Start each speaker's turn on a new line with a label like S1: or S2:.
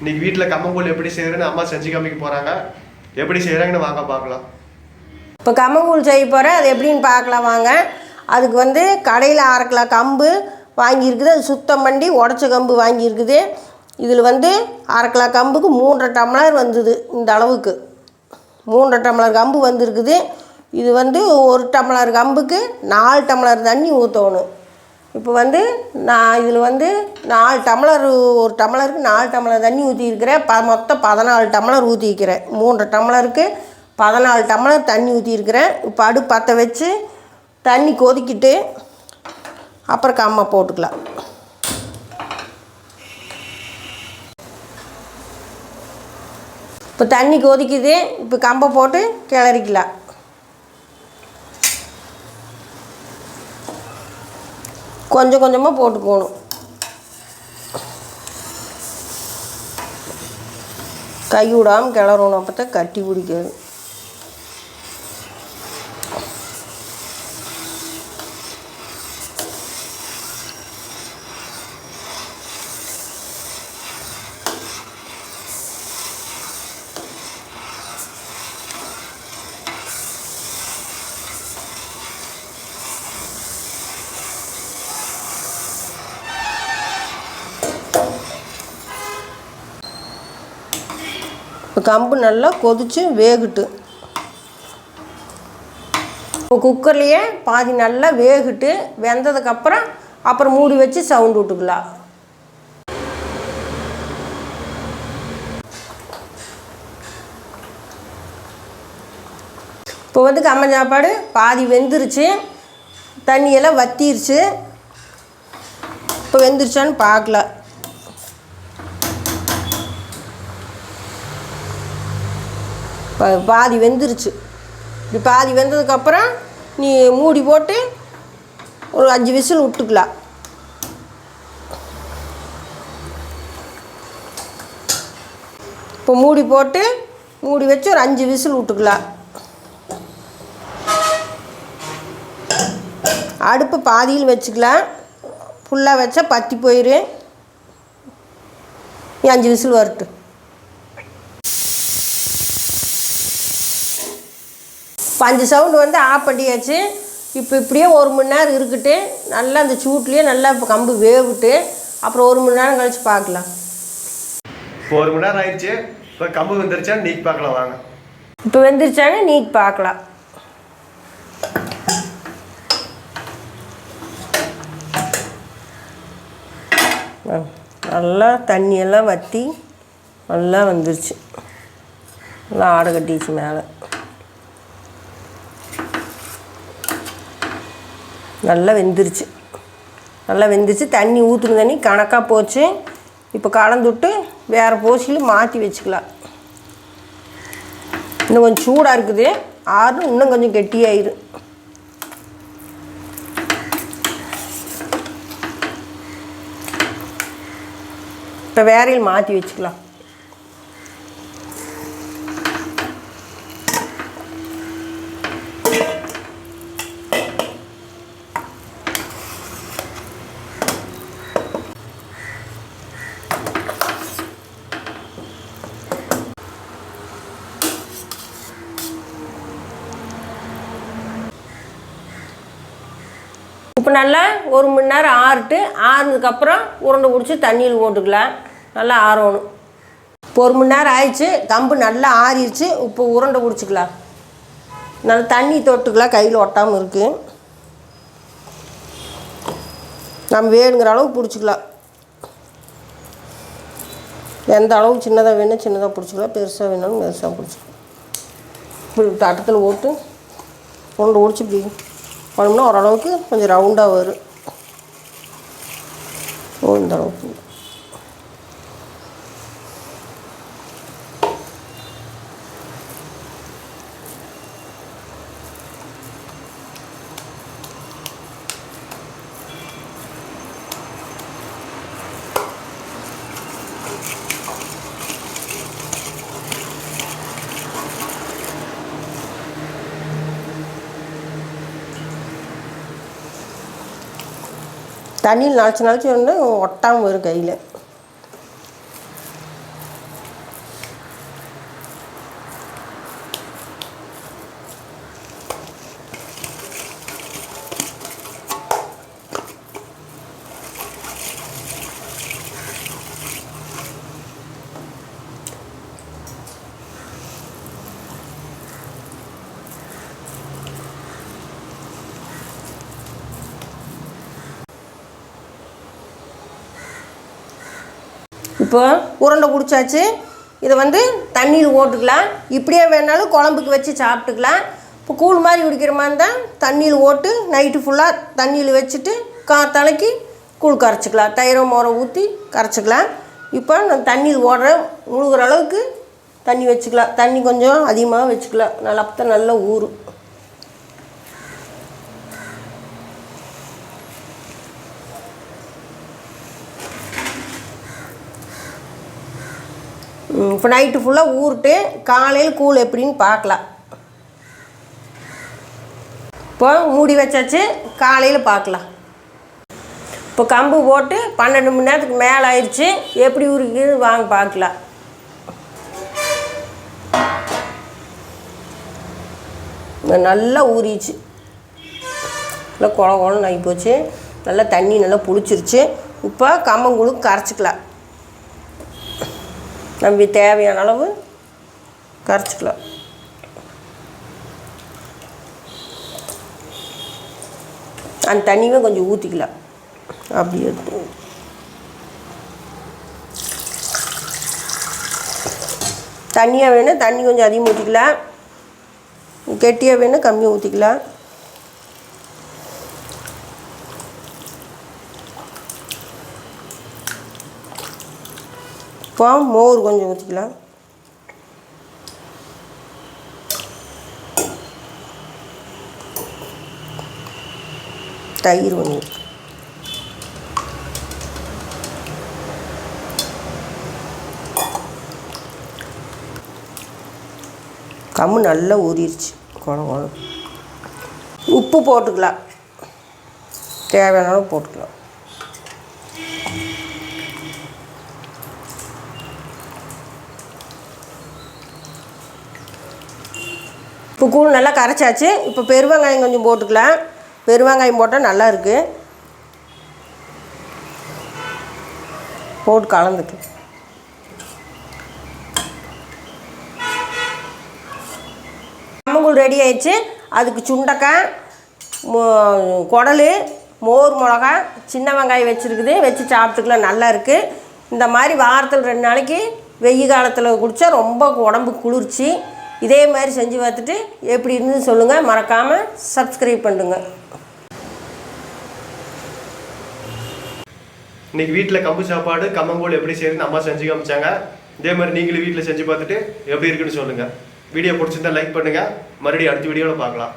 S1: இன்னைக்கு வீட்டில் கம்மங்கூழ் எப்படி செய்யறேன்னு அம்மா செஞ்சு காமிக்க போகிறாங்க எப்படி செய்கிறாங்கன்னு வாங்க பார்க்கலாம்.
S2: இப்போ கம்மங்கூழ் செய்ய போகிறேன் அது எப்படின்னு பார்க்கலாம் வாங்க. அதுக்கு வந்து கடையில் அரை கிலோ கம்பு வாங்கியிருக்குது. அது சுத்தம் பண்ணி உடச்ச கம்பு வாங்கியிருக்குது. இதில் வந்து அரை கிலோ கம்புக்கு மூன்றரை டம்ளர் வந்தது இந்த அளவுக்கு. மூன்றரை டம்ளர் கம்பு வந்திருக்குது. இது வந்து ஒரு டம்ளர் கம்புக்கு நாலு டம்ளர் தண்ணி ஊற்றணும் இப்போ வந்து நான் இதில் வந்து நாலு டம்ளர் ஒரு டம்ளருக்கு நாலு டம்ளர் தண்ணி ஊற்றிருக்கிறேன் ப மொத்தம் பதினாலு டம்ளர் ஊற்றிக்கிறேன் மூன்றரை டம்ளருக்கு பதினாலு டம்ளர் தண்ணி ஊற்றிருக்கிறேன் இப்போ அடுப்பு பற்ற வச்சு தண்ணி கொதிக்கிட்டு அப்புறம் கம்மை போட்டுக்கலாம். இப்போ தண்ணி கொதிக்குது. இப்போ கம்பை போட்டு கிளறிக்கலாம். கொஞ்சம் கொஞ்சமாக போட்டு போகணும். கை விடாமல் கிளறணும். அப்போ தான் கட்டி பிடிக்காது கம்பு நல்லா கொதித்து வேகட்டு. இப்போ குக்கர்லேயே பாதி நல்லா வேகட்டு வெந்ததுக்கப்புறம் அப்புறம் மூடி வச்சு சவுண்டு விட்டுக்கலாம். இப்போ வந்து கம்ம சாப்பாடு பாதி வெந்துருச்சு. தண்ணியெல்லாம் வத்திருச்சு. இப்போ வெந்துருச்சான்னு பார்க்கலாம். பாதி வெந்துருச்சு. இப்படி பாதி வெந்ததுக்கப்புறம் நீ மூடி போட்டு ஒரு அஞ்சு விசில் விட்டுக்கலாம். இப்போ மூடி போட்டு மூடி வச்சு ஒரு அஞ்சு விசில் விட்டுக்கலாம். அடுப்பு பாதியில் வச்சுக்கலாம். ஃபுல்லாக வச்சா பற்றி போயிடும் நீ அஞ்சு விசில் வரட்டும். அஞ்சு சவுண்டு வந்து ஆஃப் பண்ணியாச்சு. இப்போ இப்படியே ஒரு மணி நேரம் இருக்கட்டு நல்லா அந்த சூட்லேயே நல்லா இப்போ கம்பு வேவிட்டு அப்புறம் ஒரு மணி நேரம் கழித்து பார்க்கலாம்
S1: இப்போ ஒரு மணி நேரம் ஆயிடுச்சு. இப்போ கம்பு வந்துருச்சா நீக்கி பார்க்கலாம் வாங்க.
S2: இப்போ வெந்துருச்சானே நீட் பார்க்கலாம் நல்லா தண்ணியெல்லாம் வற்றி நல்லா வந்துருச்சு. நல்லா ஆடை கட்டிடுச்சு மேலே. நல்லா வெந்துருச்சு. நல்லா வெந்துருச்சு தண்ணி ஊற்றுன தண்ணி கணக்காக போச்சு. இப்போ கலந்துட்டு வேறு போசியில் மாற்றி வச்சுக்கலாம். இன்னும் கொஞ்சம் சூடாக இருக்குது. ஆறு இன்னும் கொஞ்சம் கெட்டியாயிரு இப்போ வேறையில் மாற்றி வச்சுக்கலாம். இப்போ நல்லா ஒரு மணி நேரம் ஆறுட்டு ஆறுனதுக்கப்புறம் உருண்டை பிடிச்சி தண்ணியில் போட்டுக்கலாம். நல்லா ஆறணும். இப்போ ஒரு மணி நேரம் ஆயிடுச்சு. கம்பு நல்லா ஆறிடுச்சு இப்போ உருண்டை பிடிச்சிக்கலாம். நல்லா தண்ணி தொட்டுக்கலாம். கையில் ஒட்டாமல் இருக்குது நம்ம வேணுங்கிற அளவுக்கு பிடிச்சிக்கலாம். எந்த அளவுக்கு சின்னதாக வேணும் சின்னதாக பிடிச்சிக்கலாம். பெருசாக வேணாலும் பெருசாக பிடிச்சிக்கலாம். இப்படி தட்டத்தில் போட்டு உருண்டை பிடிச்சி இப்படி பண்ணோம்னா ஓரளவுக்கு கொஞ்சம் ரவுண்டாக வரும். ஓ இந்த அளவுக்கு. தண்ணியில் நினச்சி நினச்சி ஒன்று ஒட்டாமல் வரும் கையில். இப்போ உருண்டை பிடிச்சாச்சு. இதை வந்து தண்ணியில் ஓட்டுக்கலாம். இப்படியே வேணாலும் குழம்புக்கு வச்சு சாப்பிட்டுக்கலாம். இப்போ கூழ் மாதிரி குடிக்கிற மாதிரி இருந்தால் தண்ணியில் ஓட்டு நைட்டு ஃபுல்லாக தண்ணியில் வச்சுட்டு காத்தாலைக்கு கூழ் கரைச்சிக்கலாம். தயிரை மோரம் ஊற்றி கரைச்சிக்கலாம். இப்போ நான் தண்ணியில் ஓடுற முழுகிற அளவுக்கு தண்ணி வச்சுக்கலாம். தண்ணி கொஞ்சம் அதிகமாக வச்சுக்கலாம். நல்லா அப்போ தான் நல்லா ஊறும். இப்போ நைட்டு ஃபுல்லாக ஊறிட்டு காலையில் கூழ் எப்படின்னு பார்க்கலாம். இப்போ மூடி வச்சாச்சு காலையில் பார்க்கலாம். இப்போ கம்பு போட்டு பன்னெண்டு மணி நேரத்துக்கு மேலே ஆயிடுச்சு எப்படி உருக்குது வாங்க பார்க்கலாம். நல்லா ஊறிச்சு நல்லா குளம் குளம் ஆகி போச்சு. நல்லா தண்ணி நல்லா புளிச்சிருச்சு. இப்போ கம்மங்கூழு கரைச்சிக்கலாம். நம்ம தேவையான அளவு கரைச்சிக்கலாம். அந்த தண்ணியுமே கொஞ்சம் ஊற்றிக்கலாம் அப்படி எடுத்து. தண்ணியாக வேணும் தண்ணி கொஞ்சம் அதிகமாக ஊற்றிக்கலாம் கெட்டியாக வேணும் கம்மியாக ஊற்றிக்கலாம் இப்போ மோர் கொஞ்சம் ஊற்றிக்கலாம் தயிர் கொஞ்சம் கம்மு நல்லா ஊறிடுச்சு குழம் உப்பு போட்டுக்கலாம். தேவையான அளவு போட்டுக்கலாம். இப்போ கூழ் நல்லா கரைச்சாச்சு. இப்போ பெருவெங்காயம் கொஞ்சம் போட்டுக்கலாம். பெருவெங்காயம் போட்டால் நல்லா இருக்கு. போட்டு கலந்துக்கு. கம்மங்கூழ் ரெடி ஆயிடுச்சு. அதுக்கு சுண்டக்காய் மோ- குடலு மோர் மிளகா சின்ன வெங்காயம் வச்சுருக்குது. வச்சு சாப்பிட்டுக்கலாம் நல்லா இருக்குது இந்த மாதிரி வாரத்தில் ரெண்டு நாளைக்கு வெயில் காலத்தில் குடித்தா ரொம்ப உடம்பு குளிர்ச்சி. இதே மாதிரி செஞ்சு பார்த்துட்டு எப்படி இருந்து சொல்லுங்கள் மறக்காமல் சப்ஸ்கிரைப் பண்ணுங்க.
S1: இன்னைக்கு வீட்டில் கம்பு சாப்பாடு கம்மங்கூழ் எப்படி செய்யறதுன்னு அம்மா செஞ்சு காமிச்சாங்க. இதே மாதிரி நீங்களும் வீட்டில் செஞ்சு பார்த்துட்டு எப்படி இருக்குன்னு சொல்லுங்கள் வீடியோ பிடிச்சிருந்தா லைக் பண்ணுங்கள் மறுபடியும் அடுத்த வீடியோவில் பார்க்கலாம்.